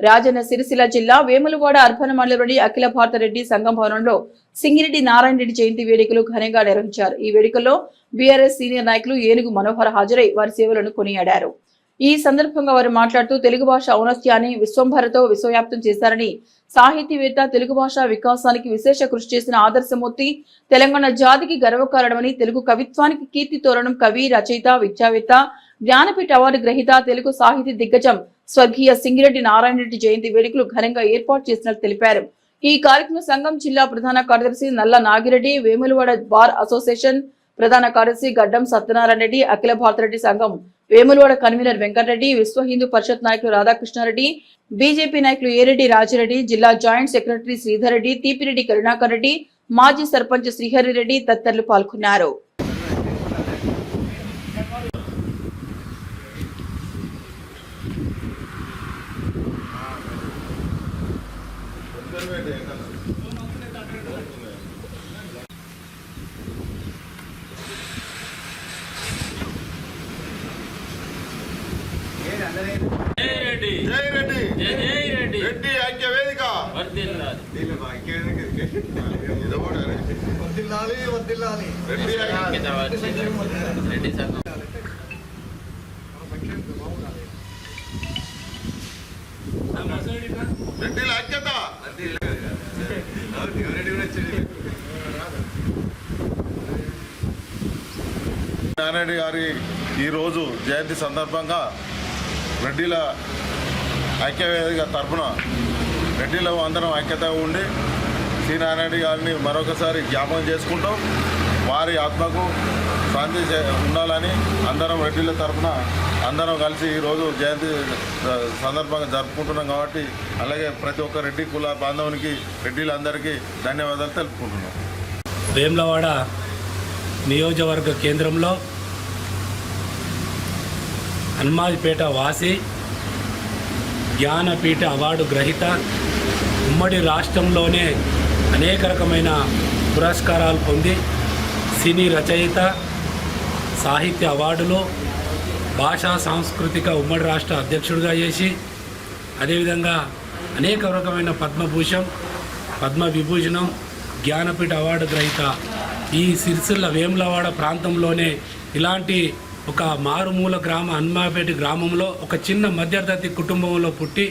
రాజన్న సిరిసిల్ల జిల్లా వేములవాడ అర్బన్ మండలంలోని అఖిల భారత రెడ్డి సంఘం భవనంలో సింగిరెడ్డి నారాయణ రెడ్డి జయంతి వేడుకలు ఘనంగా నిర్వహించారు. ఈ వేడుకల్లో బీఆర్ఎస్ సీనియర్ నాయకులు ఏనుగు మనోహర్ హాజరై వారి సేవలను కొనియాడారు. ఈ సందర్భంగా వారు మాట్లాడుతూ తెలుగు భాష ఔనత్యాన్ని విశ్వంభరతో విశ్వవ్యాప్తం చేశారని సాహితీవేత్త తెలుగు భాష వికాసానికి విశేష కృషి చేసిన ఆదర్శమూర్తి తెలంగాణ జాతికి గర్వకారణమని తెలుగు కవిత్వానికి కీర్తి తోరణం కవి రచయిత విద్యావేత్త జ్ఞానపీఠ అవార్డు గ్రహీత తెలుగు సాహితీ దిగ్గజం స్వర్గీయ సింగిరెడ్డి నారాయణ రెడ్డి జయంతి వేడుకలు ఘనంగా ఏర్పాటు చేసినట్లు తెలిపారు. ఈ కార్యక్రమ సంఘం జిల్లా ప్రధాన కార్యదర్శి నల్ల నాగిరెడ్డి వేములవాడ బార్ అసోసియేషన్ ప్రధాన కార్యదర్శి గడ్డం సత్యనారాయణ రెడ్డి అఖిల భారత రెడ్డి సంఘం వేములవాడ కన్వీనర్ వెంకటరెడ్డి విశ్వ హిందూ పరిషత్ నాయకులు రాధాకృష్ణారెడ్డి బీజేపీ నాయకులు ఏరెడ్డి రాజిరెడ్డి జిల్లా జాయింట్ సెక్రటరీ శ్రీధర్ రెడ్డి తీపిరెడ్డి కరుణాకర్ రెడ్డి మాజీ సర్పంచ్ శ్రీహరి రెడ్డి తదితరులు పాల్గొన్నారు. జై రెడ్డి జై రెడ్డి జై జై రెడ్డి రెడ్డి ఐక్య వేదిక. రెడ్డి. రెడ్డి సంఘం రెడ్డిల ఐక్యత. నారాయణ గారి ఈరోజు జయంతి సందర్భంగా రెడ్డిల ఐక్యవేదిక తరఫున రెడ్డిలో అందరం ఐక్యతగా ఉండి శ్రీనారాయణ గారిని మరొకసారి జ్ఞాపకం చేసుకుంటాం. వారి ఆత్మకు శాంతి చే- ఉండాలని అందరం రెడ్డిల తరఫున అందరం కలిసి ఈరోజు జయంతి సందర్భంగా జరుపుకుంటున్నాం కాబట్టి అలాగే ప్రతి ఒక్క రెడ్డి కుల బాంధవునికి రెడ్డిలందరికీ ధన్యవాదాలు తెలుపుకుంటున్నాం. వేములవాడ నియోజకవర్గ కేంద్రంలో హన్మాజ్పేట వాసి జ్ఞానపీఠ అవార్డు గ్రహీత ఉమ్మడి రాష్ట్రంలోనే అనేక రకమైన పురస్కారాలు పొంది సినీ రచయిత సాహిత్య అవార్డులు భాషా సాంస్కృతిక ఉమ్మడి రాష్ట్ర అధ్యక్షుడిగా చేసి అదేవిధంగా అనేక రకమైన పద్మభూషణం పద్మ విభూషణం జ్ఞానపీఠ అవార్డు గ్రహీత. ఈ సిరిసిల్ల వేములవాడ ప్రాంతంలోనే ఇలాంటి ఒక మారుమూల గ్రామ హన్మాపేట గ్రామంలో ఒక చిన్న మధ్యతరగతి కుటుంబంలో పుట్టి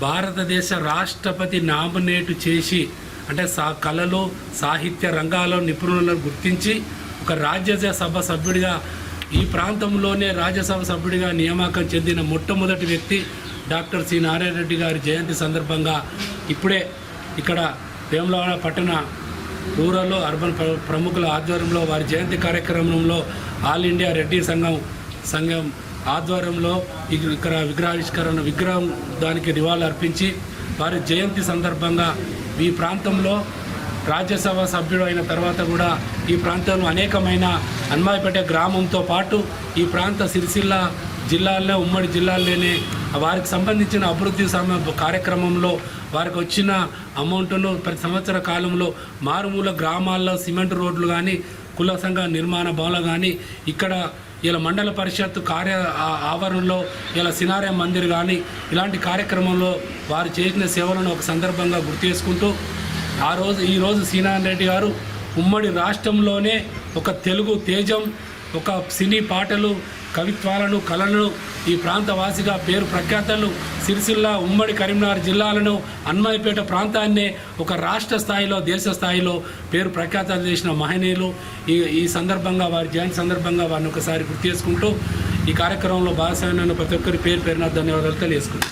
భారతదేశ రాష్ట్రపతి నామినేట్ చేసి అంటే సా కళలు సాహిత్య రంగాల్లో నిపుణులను గుర్తించి ఒక రాజ్యసభ సభ్యుడిగా ఈ ప్రాంతంలోనే రాజ్యసభ సభ్యుడిగా నియామకం చెందిన మొట్టమొదటి వ్యక్తి డాక్టర్ సి. నారాయణ రెడ్డి గారి జయంతి సందర్భంగా ఇప్పుడే ఇక్కడ వేములవాడ పట్టణ రూరల్ అర్బన్ ప్ర- ప్రముఖుల ఆధ్వర్యంలో వారి జయంతి కార్యక్రమంలో ఆల్ ఇండియా రెడ్డి సంఘం సంఘం ఆధ్వర్యంలో ఇక్కడ విగ్రహావిష్కరణ విగ్రహం దానికి నివాళులు అర్పించి వారి జయంతి సందర్భంగా ఈ ప్రాంతంలో రాజ్యసభ సభ్యుడు అయిన తర్వాత కూడా ఈ ప్రాంతంలో అనేకమైన అన్మాయిపేట గ్రామంతో పాటు ఈ ప్రాంత సిరిసిల్ల జిల్లాల్లో ఉమ్మడి జిల్లాల్లోనే వారికి సంబంధించిన అభివృద్ధి సమ కార్యక్రమంలో వారికి వచ్చిన అమౌంట్ను ప్రతి సంవత్సర కాలంలో మారుమూల గ్రామాల్లో సిమెంట్ రోడ్లు కానీ కుల సంఘ నిర్మాణ భవనాలు కానీ ఇక్కడ ఇలా మండల పరిషత్ కార్య ఆవరణలో ఇలా సినారే మందిర్ కానీ ఇలాంటి కార్యక్రమంలో వారు చేసిన సేవలను ఒక సందర్భంగా గుర్తు చేసుకుంటూ ఆ రోజు ఈరోజు సీనారాయణ రెడ్డి గారు ఉమ్మడి రాష్ట్రంలోనే ఒక తెలుగు తేజం ఒక సినీ పాటలు కవిత్వాలను కళలను ఈ ప్రాంతవాసిగా పేరు ప్రఖ్యాతలు సిరిసిల్ల ఉమ్మడి కరీంనగర్ జిల్లాలను అన్మాయిపేట ప్రాంతాన్నే ఒక రాష్ట్ర స్థాయిలో దేశ స్థాయిలో పేరు ప్రఖ్యాతలు చేసిన మహనీయులు. ఈ ఈ సందర్భంగా వారి జయంతి సందర్భంగా వారిని ఒకసారి గుర్తు చేసుకుంటూ ఈ కార్యక్రమంలో భాగస్వామ్యం ప్రతి ఒక్కరి పేరు పేరున ధన్యవాదాలు తెలియజేసుకుంటాం